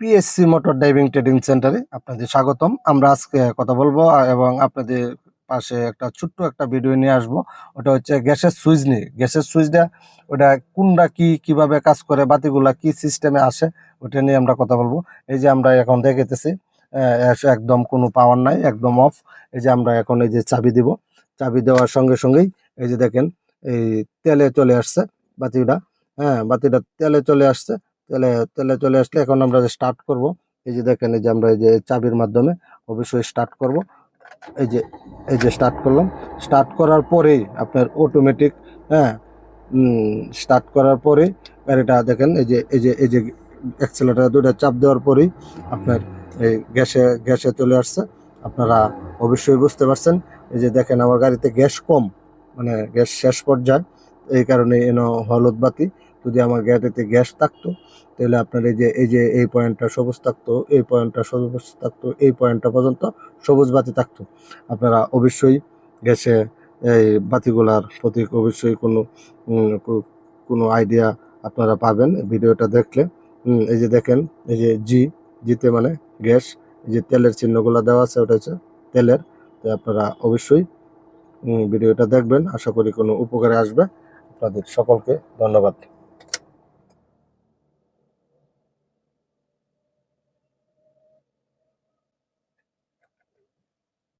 PSC motor driving trading সেন্টারে আপনাদের স্বাগতম। আমরা আজকে কথা বলব, এবং আপনাদের পাশে একটা ছোট্ট একটা ভিডিও নিয়ে আসব। ওটা হচ্ছে গ্যাসের সুইচ নিয়ে। গ্যাসের সুইচটা, ওটা কোনটা কি, কীভাবে কাজ করে, বাতিগুলা কি সিস্টেমে আসে, ওটা নিয়ে আমরা কথা বলব। এই যে আমরা এখন দেখেতেছি একদম কোনো পাওয়ার নাই, একদম অফ এই যে আমরা এখন এই যে চাবি দিব, চাবি দেওয়ার সঙ্গে সঙ্গেই এই যে দেখেন, এই তেলে চলে আসছে বাতিটা। হ্যাঁ বাতিটা তেলে চলে আসছে। তেলে তেলে চলে আসলে এখন আমরা স্টার্ট করব, এই যে দেখেন, এই যে আমরা এই যে চাবির মাধ্যমে অবশ্যই স্টার্ট করব। এই যে এই যে স্টার্ট করলাম। স্টার্ট করার পরেই আপনার অটোমেটিক হ্যাঁ স্টার্ট করার পরেই গাড়িটা দেখেন, এই যে এই যে এই যে অ্যাক্সেলেটার দুটো চাপ দেওয়ার পরেই আপনার এই গ্যাসে গ্যাসে চলে আসছে। আপনারা অবশ্যই বুঝতে পারছেন। এই যে দেখেন, আমার গাড়িতে গ্যাস কম মানে গ্যাস শেষ পর্যায়ে, এই কারণে এনো হলুদ বাতি। যদি আমার গ্যাটেতে গ্যাস থাকতো, তাহলে আপনার এই যে এই যে, এই পয়েন্টটা সবুজ থাকতো, এই পয়েন্টটা সবুজ থাকতো, এই পয়েন্টটা পর্যন্ত সবুজ বাতি থাকতো। আপনারা অবশ্যই গ্যাসে এই বাতিগুলার প্রতি অবশ্যই কোনো কোনো আইডিয়া আপনারা পাবেন ভিডিওটা দেখলে। এই যে দেখেন, এই যে জি জিতে মানে গ্যাস যে তেলের চিহ্নগুলো দেওয়া আছে, ওটা হচ্ছে তেলের। তো আপনারা অবশ্যই ভিডিওটা দেখবেন, আশা করি কোনো উপকারে আসবে। আপনাদের সকলকে ধন্যবাদ।